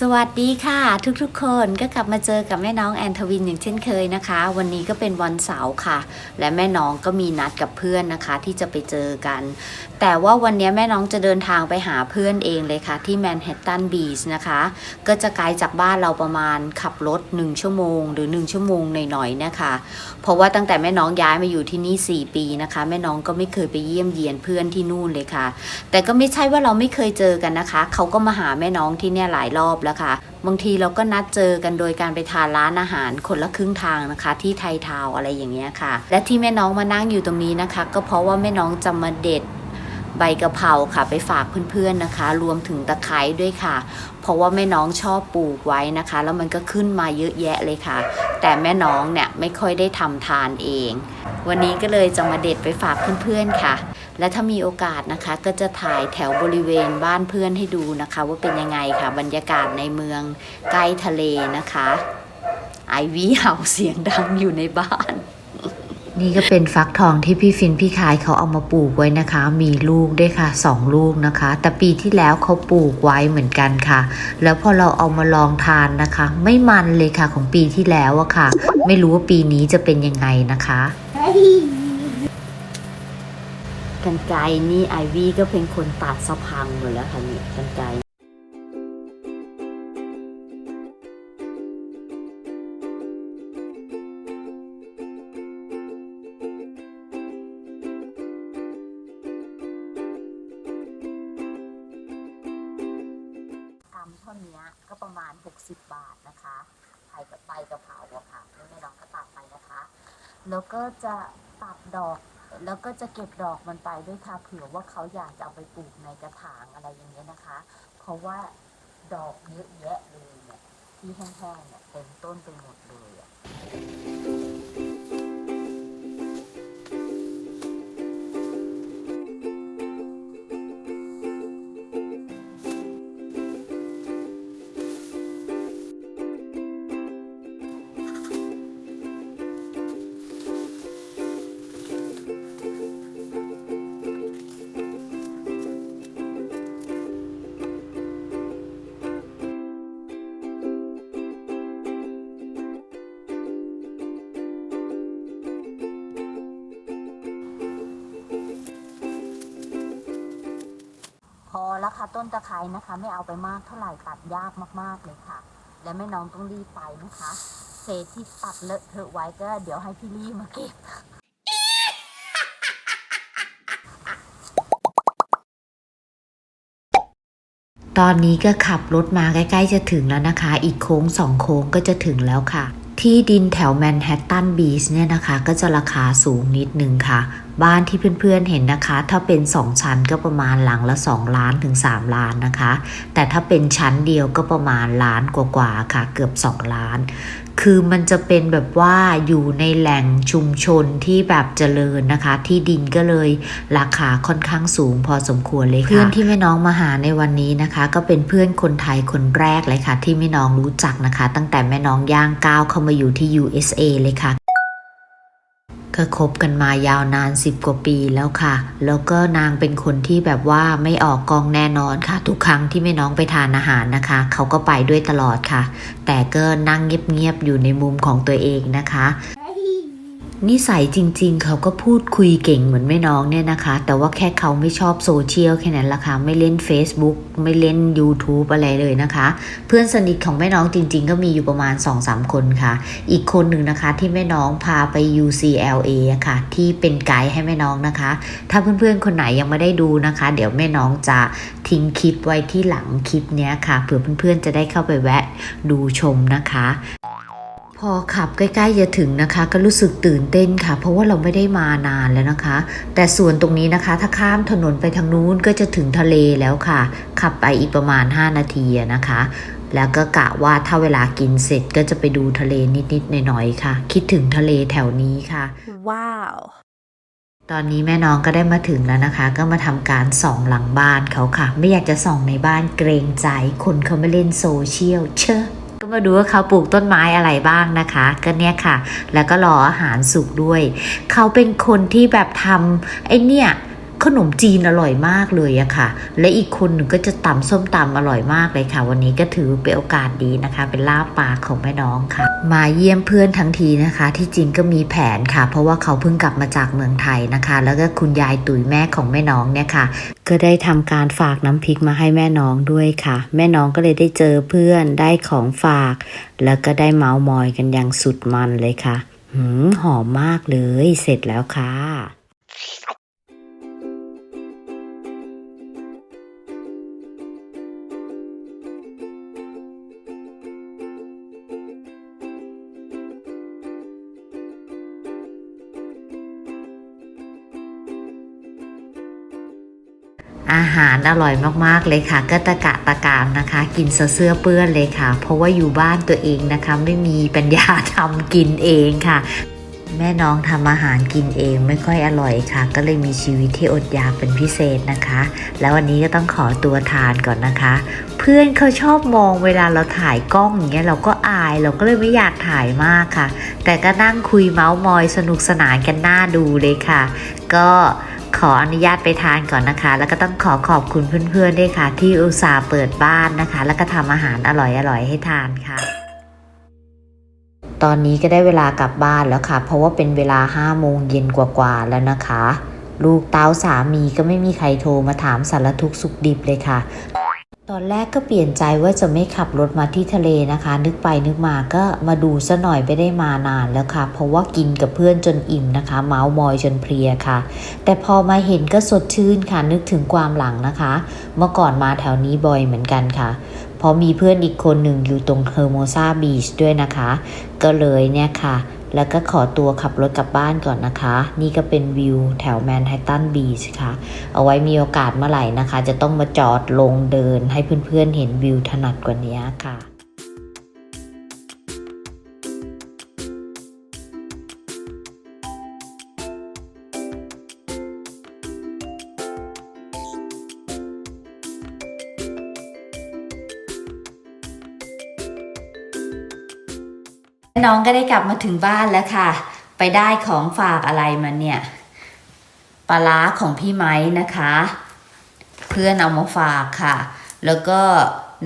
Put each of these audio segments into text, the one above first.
สวัสดีค่ะ ทุกๆคนก็กลับมาเจอกับแม่น้องแอนทวินอย่างเช่นเคยนะคะ วันนี้ก็เป็นวันเสาร์ค่ะ และแม่น้องก็มีนัดกับเพื่อนนะคะ ที่จะไปเจอกัน แต่ว่าวันนี้แม่น้องจะเดินทางไปหาเพื่อนเองเลยค่ะ ที่แมนฮัตตันบีชนะคะ ก็จะไกลจากบ้านเราประมาณขับรถ 1 ชั่วโมง หรือ 1 ชั่วโมงหน่อยๆนะคะ เพราะว่าตั้งแต่แม่น้องย้ายมาอยู่ที่นี่ 4 ปีนะคะ แม่น้องก็ไม่เคยไปเยี่ยมเยียนเพื่อนที่นู่นเลยค่ะ แต่ก็ไม่ใช่ว่าเราไม่เคยเจอกันนะคะ เขาก็มาหาแม่น้องที่เนี่ยหลายรอบแล้วค่ะ บางทีเราก็นัดเจอกันโดยการไปทานร้านอาหารคนละครึ่งทางนะคะ ที่ไทยทาวอะไรอย่างเงี้ยค่ะ และที่แม่น้องมานั่งอยู่ตรงนี้นะคะ ก็เพราะว่าแม่น้องจะมาเด็ด ใบกะเพราค่ะ ไปฝากเพื่อนๆนะคะ รวมถึงตะไคร้ด้วยค่ะ เพราะว่าแม่น้องชอบปลูกไว้นะคะ แล้วมันก็ขึ้นมาเยอะแยะเลยค่ะ แต่แม่น้องเนี่ยไม่ค่อยได้ทำทานเอง วันนี้ก็เลยจะมาเด็ดไปฝากเพื่อนๆค่ะ และถ้ามีโอกาสนะคะ ก็จะถ่ายแถวบริเวณบ้านเพื่อนให้ดูนะคะ ว่าเป็นยังไงค่ะ บรรยากาศในเมืองใกล้ทะเลนะคะ ไอวีเห่าเสียงดังอยู่ในบ้าน นี่ก็เป็นฟักทองที่พี่ฟินพี่คายเขาเอามาปลูกไว้นะคะ มีลูกด้วยค่ะสองลูกนะคะ แต่ปีที่แล้วเขาปลูกไว้เหมือนกันค่ะ แล้วพอเราเอามาลองทานนะคะ ไม่มันเลยค่ะของปีที่แล้วอะค่ะ ไม่รู้ว่าปีนี้จะเป็นยังไงนะคะกันไกรนี่ไอวี่ก็เป็นคนตัดสะพังหมดแล้วค่ะนี่กันไก ท่านี้ก็ประมาณ 60 บาทนะคะไผ่กับใบกะเพราอะค่ะแล้วแม่น้องก็ตัดไปนะคะ แล้วก็จะตัดดอกแล้วก็จะเก็บดอกมันไปด้วยค่ะเผื่อว่าเขาอยากจะเอาไปปลูกในกระถางอะไรอย่างเงี้ยนะคะ เพราะว่าดอกเยอะแยะเลยเนี่ยที่แห้งๆเนี่ยเต็มต้นไปหมดเลยอะ แล้วค่ะต้นตะไคร้นะคะ ไม่เอาไปมากเท่าไหร่ตัดยากมากๆเลยค่ะ และแม่น้องต้องรีบไปนะคะ เศษที่ตัดเลอะเทอะไว้ก็เดี๋ยวให้พี่ลี่มาเก็บตอนนี้ก็ขับรถมาใกล้ ๆ จะถึงแล้วนะคะ อีกโค้งสองโค้งก็จะถึงแล้วค่ะ ที่ดินแถวแมนฮัตตันบีชเนี่ยนะคะ ก็จะราคาสูงนิดนึงค่ะ บ้านที่เพื่อนๆเห็นนะคะ ถ้าเป็น 2 ชั้นก็ประมาณหลังละ 2 ล้านถึง 3 ล้านนะคะ แต่ถ้าเป็นชั้นเดียวก็ประมาณล้านกว่าๆค่ะ เกือบ 2 ล้าน คือมันจะเป็นแบบว่าอยู่ในแหล่งชุมชนที่แบบเจริญนะคะ ที่ดินก็เลยราคาค่อนข้างสูงพอสมควรเลยค่ะ เพื่อนที่แม่น้องมาหาในวันนี้นะคะ ก็เป็นเพื่อนคนไทยคนแรกเลยค่ะ ที่แม่น้องรู้จักนะคะ ตั้งแต่แม่น้องย่างก้าวเข้ามาอยู่ที่ USA เลยค่ะ ก็คบกันมายาวนานสิบกว่าปีแล้วค่ะ แล้วก็นางเป็นคนที่แบบว่าไม่ออกกองแน่นอนค่ะ ทุกครั้งที่แม่น้องไปทานอาหารนะคะ เขาก็ไปด้วยตลอดค่ะ แต่ก็นั่งเงียบๆอยู่ในมุมของตัวเองนะคะ นิสัยจริง ๆ เขาก็พูดคุยเก่งเหมือนแม่น้องเนี่ยนะคะ แต่ว่าแค่เขาไม่ชอบโซเชียลแค่นั้นละค่ะไม่เล่น Facebook ไม่เล่น YouTube อะไรเลยนะคะ เพื่อนสนิทของแม่น้องจริง ๆ ก็มีอยู่ประมาณ 2-3 คนค่ะ อีกคนหนึ่งนะคะที่แม่น้องพาไป UCLA ะค่ะ ที่เป็นไกด์ให้แม่น้องนะคะ ถ้าเพื่อนๆคนไหนยังไม่ได้ดูนะคะ เดี๋ยวแม่น้องจะทิ้งคลิปไว้ที่หลังคลิปเนี้ยค่ะเผื่อเพื่อนๆจะได้เข้าไปแวะดูชมนะคะ พอขับใกล้ๆจะถึงนะคะ ก็รู้สึกตื่นเต้นค่ะ เพราะว่าเราไม่ได้มานานแล้วนะคะ แต่ส่วนตรงนี้นะคะ ถ้าข้ามถนนไปทางนู้นก็จะถึงทะเลแล้วค่ะ ขับไปอีกประมาณ 5 นาทีอะนะคะ แล้วก็กะว่าถ้าเวลากินเสร็จก็จะไปดูทะเลนิดๆหน่อยๆค่ะ คิดถึงทะเลแถวนี้ค่ะ Wow. ตอนนี้แม่น้องก็ได้มาถึงแล้วนะคะ ก็มาทำการส่องหลังบ้านเขาค่ะ ไม่อยากจะส่องในบ้านเกรงใจคนเขาไม่เล่นโซเชียลเชอะ ก็มาดูว่าเขาปลูกต้นไม้อะไรบ้างนะคะ ก็เนี่ยค่ะ แล้วก็รออาหารสุกด้วย เขาเป็นคนที่แบบทำไอ้เนี่ย ขนมจีนอร่อยมากเลยอะค่ะ และอีกคนหนึ่งก็จะตำส้มตำอร่อยมากเลยค่ะ วันนี้ก็ถือเป็นโอกาสดีนะคะ เป็นลาบปากของแม่น้องค่ะ มาเยี่ยมเพื่อนทั้งทีนะคะ ที่จริงก็มีแผนค่ะ เพราะว่าเขาเพิ่งกลับมาจากเมืองไทยนะคะ แล้วก็คุณยายตุ๋ยแม่ของแม่น้องเนี่ยค่ะ ก็ได้ทำการฝากน้ำพริกมาให้แม่น้องด้วยค่ะ แม่น้องก็เลยได้เจอเพื่อนได้ของฝาก แล้วก็ได้เมาส์มอยกันอย่างสุดมันเลยค่ะหืมหอมมากเลย เสร็จแล้วค่ะ อาหารอร่อยมากๆเลยค่ะ ก็ตะกะตะกามนะคะ กินเสื้อเปื้อนเลยค่ะ เพราะว่าอยู่บ้านตัวเองนะคะ ไม่มีปัญญาทำกินเองค่ะ แม่น้องทำอาหารกินเองไม่ค่อยอร่อยค่ะ ก็เลยมีชีวิตที่อดอยากเป็นพิเศษนะคะ แล้ววันนี้ก็ต้องขอตัวทานก่อนนะคะ เพื่อนเขาชอบมองเวลาเราถ่ายกล้องอย่างเงี้ยเราก็อายเราก็เลยไม่อยากถ่ายมากค่ะ แต่ก็นั่งคุยเมาส์มอยสนุกสนานกันหน่าดูเลยค่ะ ก็ ขออนุญาตไปทานก่อนนะคะ แล้วก็ต้องขอขอบคุณเพื่อนๆด้วยค่ะ ที่อุตส่าห์เปิดบ้านนะคะ แล้วก็ทำอาหารอร่อยๆให้ทานค่ะ ตอนนี้ก็ได้เวลากลับบ้านแล้วค่ะ เพราะว่าเป็นเวลาห้าโมงเย็นกว่าๆแล้วนะคะ ลูกเต้าสามีก็ไม่มีใครโทรมาถามสารทุกข์สุขดิบเลยค่ะ ตอนแรกก็เปลี่ยนใจว่าจะไม่ขับรถมาที่ทะเลนะคะ นึกไปนึกมาก็มาดูซะหน่อยไม่ได้มานานแล้วค่ะ เพราะว่ากินกับเพื่อนจนอิ่มนะคะ เมาส์มอยจนเพลียค่ะ แต่พอมาเห็นก็สดชื่นค่ะ นึกถึงความหลังนะคะ เมื่อก่อนมาแถวนี้บ่อยเหมือนกันค่ะเพราะมีเพื่อนอีกคนหนึ่งอยู่ตรงเฮอร์โมซาบีชด้วยนะคะ ก็เลยเนี่ยค่ะ แล้วก็ขอตัวขับรถกลับบ้านก่อนนะคะ นี่ก็เป็นวิวแถวแมนฮัตตันบีชค่ะ เอาไว้มีโอกาสเมื่อไหร่นะคะ จะต้องมาจอดลงเดินให้เพื่อนๆเห็นวิวถนัดกว่านี้ค่ะ น้องก็ได้กลับมาถึงบ้านแล้วค่ะ ไปได้ของฝากอะไรมาเนี่ยปลาร้าของพี่ไม้นะคะ เพื่อนเอามาฝากค่ะ แล้วก็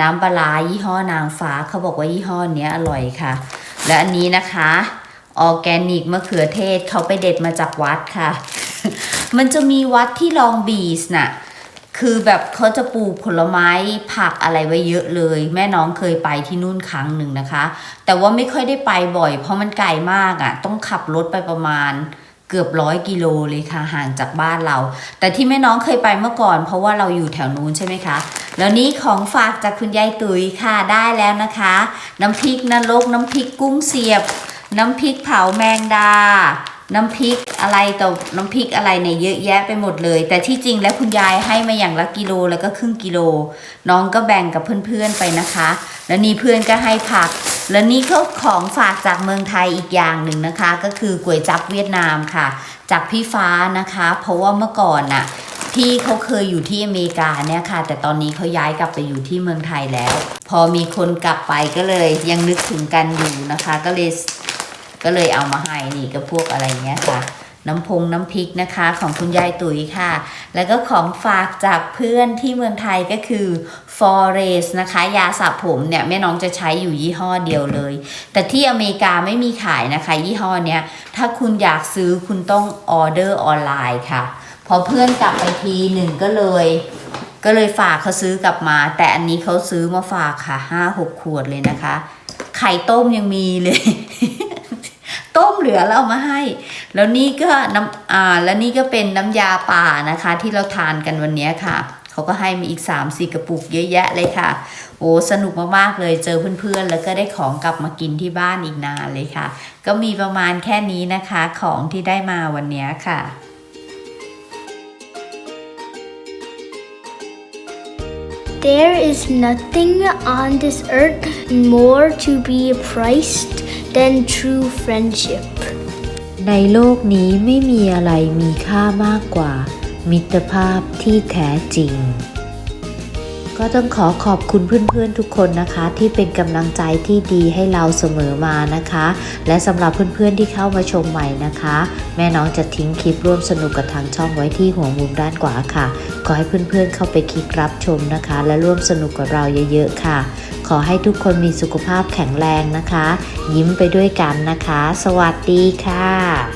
น้ำปลาร้ายี่ห้อนางฟ้าเขาบอกว่ายี่ห้อเนี้ยอร่อยค่ะ และอันนี้นะคะออร์แกนิกมะเขือเทศเขาไปเด็ดมาจากวัดค่ะ มันจะมีวัดที่ลองบีสน่ะ คือแบบเขาจะปลูกผลไม้ผักอะไรไว้เยอะเลย แม่น้องเคยไปที่นู่นครั้งหนึ่งนะคะ แต่ว่าไม่ค่อยได้ไปบ่อย เพราะมันไกลมากอะ่ะ ต้องขับรถไปประมาณเกือบร้อยกิโลเลยค่ะห่างจากบ้านเรา แต่ที่แม่น้องเคยไปเมื่อก่อน เพราะว่าเราอยู่แถวนู้นใช่ไหมคะ แล้วนี่ของฝากจากคุณยายตุ๋ยค่ะได้แล้วนะคะ น้ำพริกนรกน้ำพริกกุ้งเสียบ น้ำพริกเผาแมงดา น้ำพริกอะไรต่อน้ำพริกอะไรเนี่ยเยอะแยะไปหมดเลย แต่ที่จริงแล้วคุณยายให้มาอย่างละกิโลแล้วก็ครึ่งกิโล น้องก็แบ่งกับเพื่อนๆไปนะคะ แล้วนี่เพื่อนก็ให้ผัก แล้วนี่ก็ของฝากจากเมืองไทยอีกอย่างหนึ่งนะคะ ก็คือก๋วยจับเวียดนามค่ะ จากพี่ฟ้านะคะ เพราะว่าเมื่อก่อนน่ะพี่เขาเคยอยู่ที่อเมริกาเนี่ยค่ะ แต่ตอนนี้เขาย้ายกลับไปอยู่ที่เมืองไทยแล้ว พอมีคนกลับไปก็เลยยังนึกถึงกันอยู่นะคะ ก็เลย ก็เลยเอามาให้นี่ก็พวกอะไรเงี้ยค่ะ น้ำพงน้ำพริกนะคะของคุณยายตุ๋ยค่ะ แล้วก็ของฝากจากเพื่อนที่เมืองไทยก็คือ Forest นะคะ ยาสระผมเนี่ยแม่น้องจะใช้อยู่ยี่ห้อเดียวเลย แต่ที่อเมริกาไม่มีขายนะคะ ยี่ห้อเนี้ยถ้าคุณอยากซื้อคุณต้องออเดอร์ออนไลน์ค่ะ พอเพื่อนกลับไปทีหนึ่งก็เลยก็เลยฝากเขาซื้อกลับมา แต่อันนี้เขาซื้อมาฝากค่ะห้าหกขวดเลยนะคะ ไข่ต้มยังมีเลย ต้มเหลือแล้วเอามาให้ แล้วนี่ก็น้ำอ่าแล้วนี่ก็เป็นน้ำยาป่านะคะ ที่เราทานกันวันนี้ค่ะเขาก็ให้มาอีก3ามสี่กระปุกเยอะแยะเลยค่ะ โอ้สนุกมากๆเลยเจอเพื่อนๆ แล้วก็ได้ของกลับมากินที่บ้านอีกนานเลยค่ะ ก็มีประมาณแค่นี้นะคะของที่ได้มาวันนี้ค่ะ There is nothing on this earth more to be prized than true friendship. ในโลกนี้ไม่มีอะไรมีค่ามากกว่า มิตรภาพที่แท้จริง ก็ต้องขอขอบคุณเพื่อนๆทุกคนนะคะ ที่เป็นกำลังใจที่ดีให้เราเสมอมานะคะ และสำหรับเพื่อนๆที่เข้ามาชมใหม่นะคะ แม่น้องจะทิ้งคลิปร่วมสนุกกับทางช่องไว้ที่หัวมุมด้านขวาค่ะ ขอให้เพื่อนๆเข้าไปคลิกรับชมนะคะ และร่วมสนุกกับเราเยอะๆค่ะ ขอให้ทุกคนมีสุขภาพแข็งแรงนะคะ ยิ้มไปด้วยกันนะคะ สวัสดีค่ะ